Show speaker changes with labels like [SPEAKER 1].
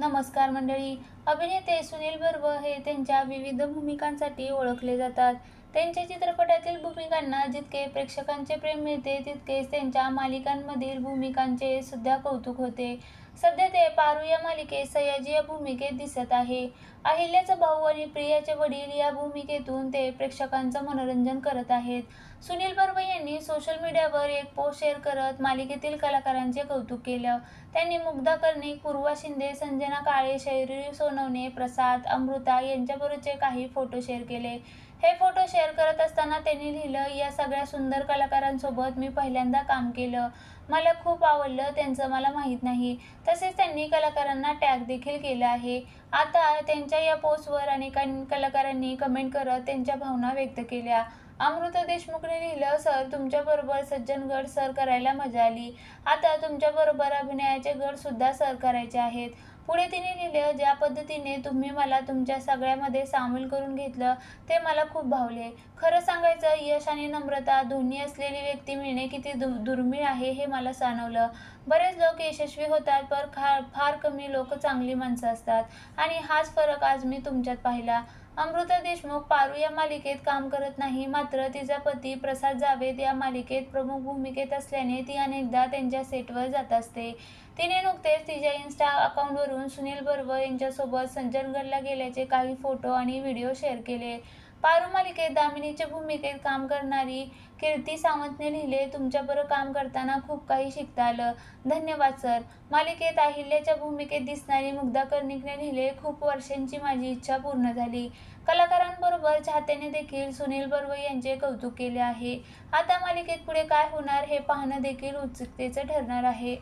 [SPEAKER 1] नमस्कार मंडळी. अभिनेते सुनील बर्व हे त्यांच्या विविध भूमिकांसाठी ओळखले जातात. त्यांच्या चित्रपटातील भूमिकांना जितके प्रेक्षकांचे प्रेम मिळते तितकेच त्यांच्या मालिकांमधील भूमिकांचे सुद्धा कौतुक होते. सध्या ते पारू या मालिकेत सयाजी या भूमिकेत दिसत आहे. अहिल्याचा भाऊ आणि प्रियाचे वडील या भूमिकेतून ते प्रेक्षकांचं मनोरंजन करत आहेत. सुनील बर्वे यांनी सोशल मीडियावर एक पोस्ट शेअर करत मालिकेतील कलाकारांचे कौतुक केलं. त्यांनी मुग्धा कर्णिक पूर्वा शिंदे संजना काळे शैरी सोनवणे प्रसाद अमृता यांच्याबरोबरचे काही फोटो शेअर केले. हे फोटो शेअर करत असताना त्यांनी लिहिलं या सगळ्या सुंदर कलाकारांसोबत मी पहिल्यांदा काम केलं. मला खूप आवडलं त्यांचं मला माहीत नाही. तसेच त्यांनी कलाकारांना टॅग देखील केला आहे. आता त्यांच्या या पोस्टवर अनेकां कलाकारांनी कमेंट करत त्यांच्या भावना व्यक्त केल्या. अमृता देशमुखने लिहिलं सर तुमच्याबरोबर सज्जनगड सर करायला मजा आली. आता तुमच्याबरोबर अभिनयाचे गड सुद्धा सर करायचे आहेत. पुढे तिने लिहिलं ज्या पद्धतीने तुम्ही मला तुमच्या सगळ्यामध्ये सामील करून घेतलं ते मला खूप भावले. खरं सांगायचं यश आणि नम्रता दोन्ही असलेली व्यक्ती मिळणे किती दु दुर्मिळ आहे हे मला जाणवलं. बरेच लोक यशस्वी होतात पर फार कमी लोक चांगली माणसं असतात. आणि हाच फरक आज मी तुमच्यात पाहिला. अमृता देशमुख पारू या मालिकेत काम करत नाही मात्र तिचा पती प्रसाद जावेद या मालिकेत प्रमुख भूमिकेत असल्याने ती अनेकदा त्यांच्या सेटवर जात असते. तिने नुकतेच तिच्या इन्स्टा अकाउंटवरून सुनील बर्व यांच्यासोबत सज्जनगडला गेल्याचे काही फोटो आणि व्हिडिओ शेअर केले. पारू मालिकेत दामिनीच्या भूमिकेत काम करणारी कीर्ती सावंतने लिहिले तुमच्याबरोबर काम करताना खूप काही शिकता आलं. धन्यवाद सर. मालिकेत अहिल्याच्या भूमिकेत दिसणारी मुग्धा कर्णिकने लिहिले खूप वर्षांची माझी इच्छा पूर्ण झाली. कलाकारांबरोबर चाहत्याने देखील सुनील बर्वे यांचे कौतुक केले आहे. आता मालिकेत पुढे काय होणार हे पाहणं देखील उत्सुकतेचं ठरणार आहे.